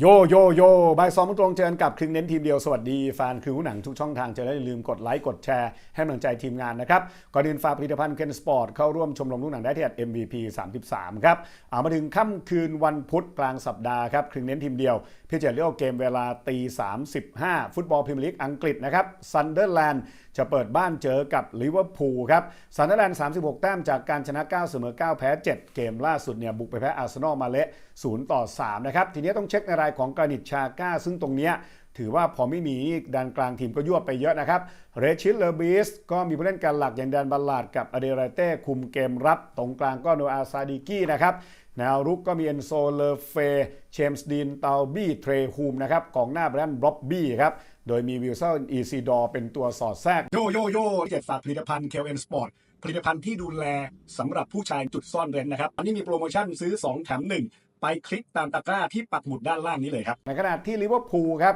โยโยโยบายสองโมงตรงเจอกันกับครึ่งเน้นทีมเดียว สวัสดีแฟนคือหนังทุกช่องทางเจอแล้วอย่าลืมกดไลค์กดแชร์ให้กำลังใจทีมงานนะครับ ก่อนอื่นฝากผลิตภัณฑ์เคนสปอร์ตเข้าร่วมชมรมลูกหนังได้ที่ MVP 33 ครับ เอามาถึงค่ำคืนวันพุธกลางสัปดาห์ครับครึ่งเน้นทีมเดียว พี่เจเลี้ยวเกมเวลาตี35 ฟุตบอลพรีเมียร์ลีกอังกฤษนะครับซันเดอร์แลนด์จะเปิดบ้านเจอกับลิเวอร์พูลครับซันเดอร์แลนด์ 36 แต้มจากการชนะ 9 เสมอ 9 แพ้ 7 เกมล่าสุดเนี่ยบุกไปแพ้อาร์เซนอลมาเละ0ต่อ3นะครับทีนี้ต้องเช็คในรายของกานิตชาก้า ซึ่งตรงเนี้ยถือว่าพอไม่มีด้านกลางทีมก็ยั่วไปเยอะนะครับ เรชิตเลอร์บิสก็มีผู้เล่นการหลักอย่างแดนบัลลาดกับอเดรเต้คุมเกมรับ ตรงกลางก็โนอาซาดิกี้นะครับแนวรุกก็มีเอนโซเลเฟเชมส์ดีนเตาบี้เทรฮูมนะครับกองหน้าแบรนด์บล็อบบี้ครับโดยมีวิลสันอีซีดอร์เป็นตัวสอดแทรก โยโยโย่เจ็ดฝากผลิตภัณฑ์เคลเอ็นสปอร์ตผลิตภัณฑ์ที่ดูแลสำหรับผู้ชายจุดซ่อนเร้นนะครับ อันนี้มีโปรโมชั่นซื้อ 2 แถม 1 ไปคลิกตามตะกร้าที่ปักหมุดด้านล่างนี้เลยครับ ในขณะที่ลิเวอร์พูลครับ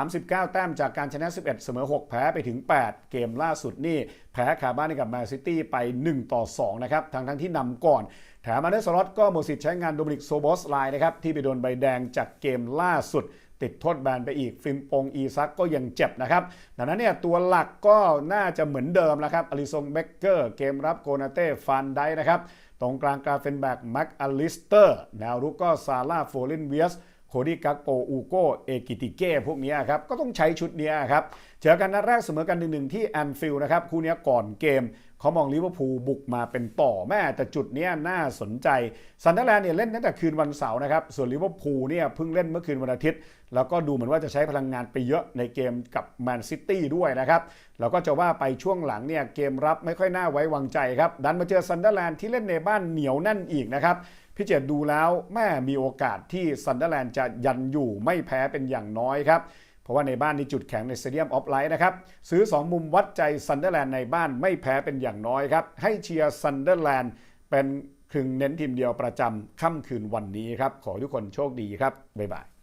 39 แต้มจากการชนะ 11 เสมอ 6 แพ้ไปถึง 8 เกมล่าสุดนี่ แพ้คาบ้านกับแมนซิตี้ไป 1 ต่อ 2 นะครับทั้งทั้งที่นำก่อน แถมอันเดอร์สล็อตก็หมดสิทธิ์ใช้งานโดมินิกโซบอสไลน์นะครับที่ไปโดนใบแดงจากเกมล่าสุด ติดโทษแบนไปอีกฟิมปงอีซักก็ยังเจ็บนะครับ ดังนั้นเนี่ยตัวหลักก็น่าจะเหมือนเดิมนะครับอลิซงเบเกอร์เกมรับโกนาเต้ฟานได้นะครับ ตรงกลางกราเฟนแบกแม็กอลิสเตอร์ แนวรุกก็ซาร่าโฟลินเวียส โคดี้กักโปอูโกเอกิติเก้พวกนี้ครับ ก็ต้องใช้ชุดนี้ครับ เจอกันนัดแรกเสมอกันหนึ่งที่แอนฟิลด์นะครับ คู่นี้ก่อนเกมเขามองลิเวอร์พูลบุกมาเป็นต่อแม่แต่จุดนี้น่าสนใจซันเดอร์แลนด์เนี่ยเล่นตั้งแต่คืนวันเสาร์นะครับ ส่วนลิเวอร์พูลเนี่ยเพิ่งเล่นเมื่อคืนวันอาทิตย์ แล้วก็ดูเหมือนว่าจะใช้พลังงานไปเยอะในเกมกับแมนซิตี้ด้วยนะครับแล้วก็จะว่าไปช่วงหลังเนี่ยเกมรับไม่ค่อยน่าไว้วางใจครับดันมาเจอซันเดอร์แลนด์ที่เล่นในบ้านเหนียวแน่นอีกนะครับ พี่เจดดูแล้วแม่มีโอกาสที่ซันเดอร์แลนด์จะยันอยู่ไม่แพ้เป็นอย่างน้อยครับ เพราะว่าในบ้านนี่จุดแข็งในสเตเดียมออฟไลท์นะครับ ซื้อ 2 มุมวัดใจซันเดอร์แลนด์ในบ้านไม่แพ้เป็นอย่างน้อยครับ ให้เชียร์ซันเดอร์แลนด์เป็นครึ่งเน้นทีมเดียวประจำค่ำคืนวันนี้ครับ ขอทุกคนโชคดีครับ บ๊ายบาย